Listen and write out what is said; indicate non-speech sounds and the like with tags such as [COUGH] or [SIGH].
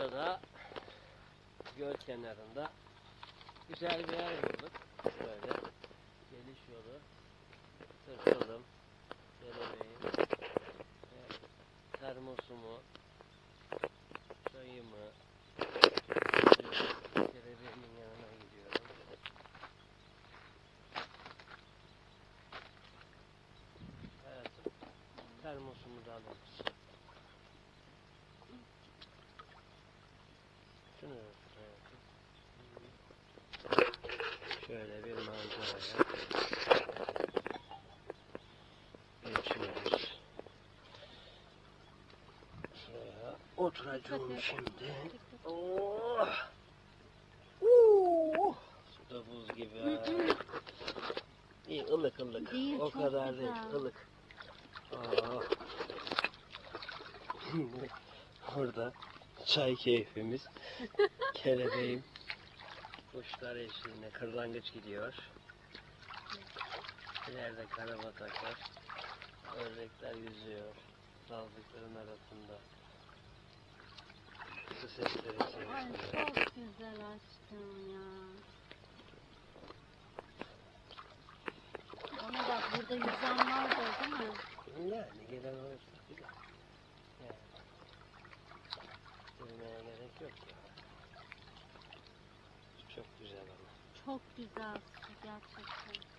Burada da göl kenarında güzel bir yer bulduk. Böyle geliş yolu. Tırtılım, kelebeğim, ve termosumu, çayımı, kelebeğimin yanına gidiyorum. Hayatım, termosumu da alırız. Tut hayatım. Şöyle bir manzaraya geçiyoruz. Şuraya oturacağım şimdi. Oh! Uh! Su da buz gibi. ha. İyi ılık ılık. Değil, o çok kadar değil güzel. ılık. Aa. [LAUGHS] Burada çay keyfimiz. Kelebeğim. Kuşlar eşliğinde kırlangıç gidiyor. İleride karabataklar. Ördekler yüzüyor. Daldıkların arasında. Su sesleri Ay içerisinde. çok güzel aşkım ya. Ona bak burada yüzen vardı değil mi? Bilmeye gerek yok ya. Çok güzel ama. Çok güzel su gerçekten.